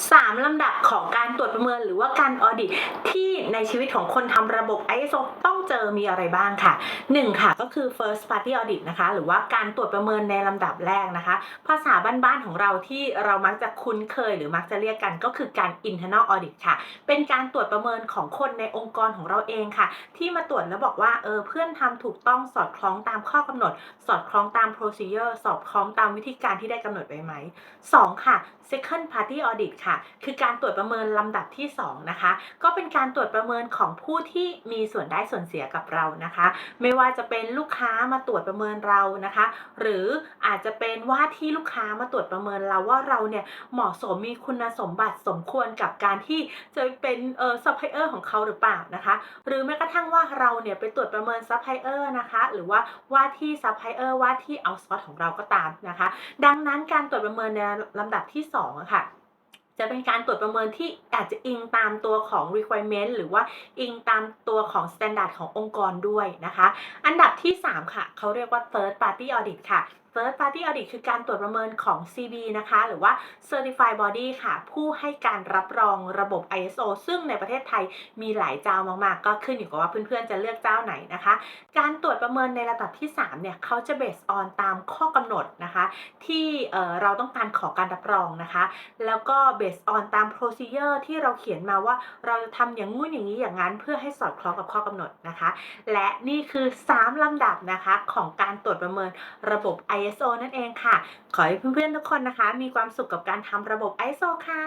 3 ลำดับของการตรวจประเมินหรือว่าการออดิตที่ในชีวิตของคนทำระบบ ISO ต้องเจอมีอะไรบ้างค่ะ 1 ค่ะก็คือ first party audit นะคะหรือว่าการตรวจประเมินในลำดับแรกนะคะ ภาษาบ้านๆของเราที่เรามักจะคุ้นเคยหรือมักจะเรียกกันก็คือการ internal audit ค่ะ เป็นการตรวจประเมินของคนในองค์กรของเราเองค่ะ ที่มาตรวจแล้วบอกว่าเออเพื่อนทำถูกต้องสอดคล้องตามข้อกำหนด สอดคล้องตาม procedure สอดคล้องตามวิธีการที่ได้กำหนดไว้ไหม 2 ค่ะ second party audit ค่ะ คือการตรวจประเมินลำดับที่ 2 นะคะ ก็เป็นการตรวจประเมินของผู้ที่มีส่วนได้ส่วนเสียกับเรานะคะ ไม่ว่าจะเป็นลูกค้ามาตรวจประเมินเรานะคะ หรืออาจจะเป็นว่าที่ลูกค้ามาตรวจประเมินเราว่าเราเนี่ยเหมาะสมมีคุณสมบัติสมควรกับการที่จะเป็นเออซัพพลายเออร์ของเขาหรือเปล่านะคะ หรือแม้กระทั่งว่าเราเนี่ยไปตรวจประเมินซัพพลายเออร์นะคะ หรือว่าว่าที่ซัพพลายเออร์ว่าที่เอาซอร์ของเราก็ตามนะคะ ดังนั้นการตรวจประเมินในลำดับที่2อะค่ะ จะเป็นการตรวจประเมินที่อาจจะอิงตามตัวของ requirement หรือว่าอิงตามตัวของ standard ขององค์กรด้วยนะคะ อันดับที่ 3 ค่ะ เขาเรียกว่า third party audit ค่ะ third party audit คือการตรวจประเมินของ CB นะคะ หรือว่า certified body ค่ะ ผู้ให้การรับรองระบบ ISO ซึ่งในประเทศไทยมีหลายเจ้ามาก ๆ ก็ขึ้นอยู่กับว่าเพื่อน ๆ จะเลือกเจ้าไหนนะคะ การตรวจประเมินในระดับที่ 3 เนี่ยเขาจะ based on ตามข้อกำหนดนะคะ ที่เเราต้องการขอการรับรองนะคะ แล้วก็ based on ตาม procedure ที่เราเขียนมาว่าเราจะทำอย่างงู้นอย่างนี้อย่างนั้น เพื่อให้สอดคล้องกับข้อกำหนดนะคะ และนี่คือ 3ลำดับนะคะของการตรวจประเมินระบบ ISO นั่นเองค่ะ ขอให้เพื่อนๆทุกคนนะคะ มีความสุขกับการทำระบบ ISO ค่ะ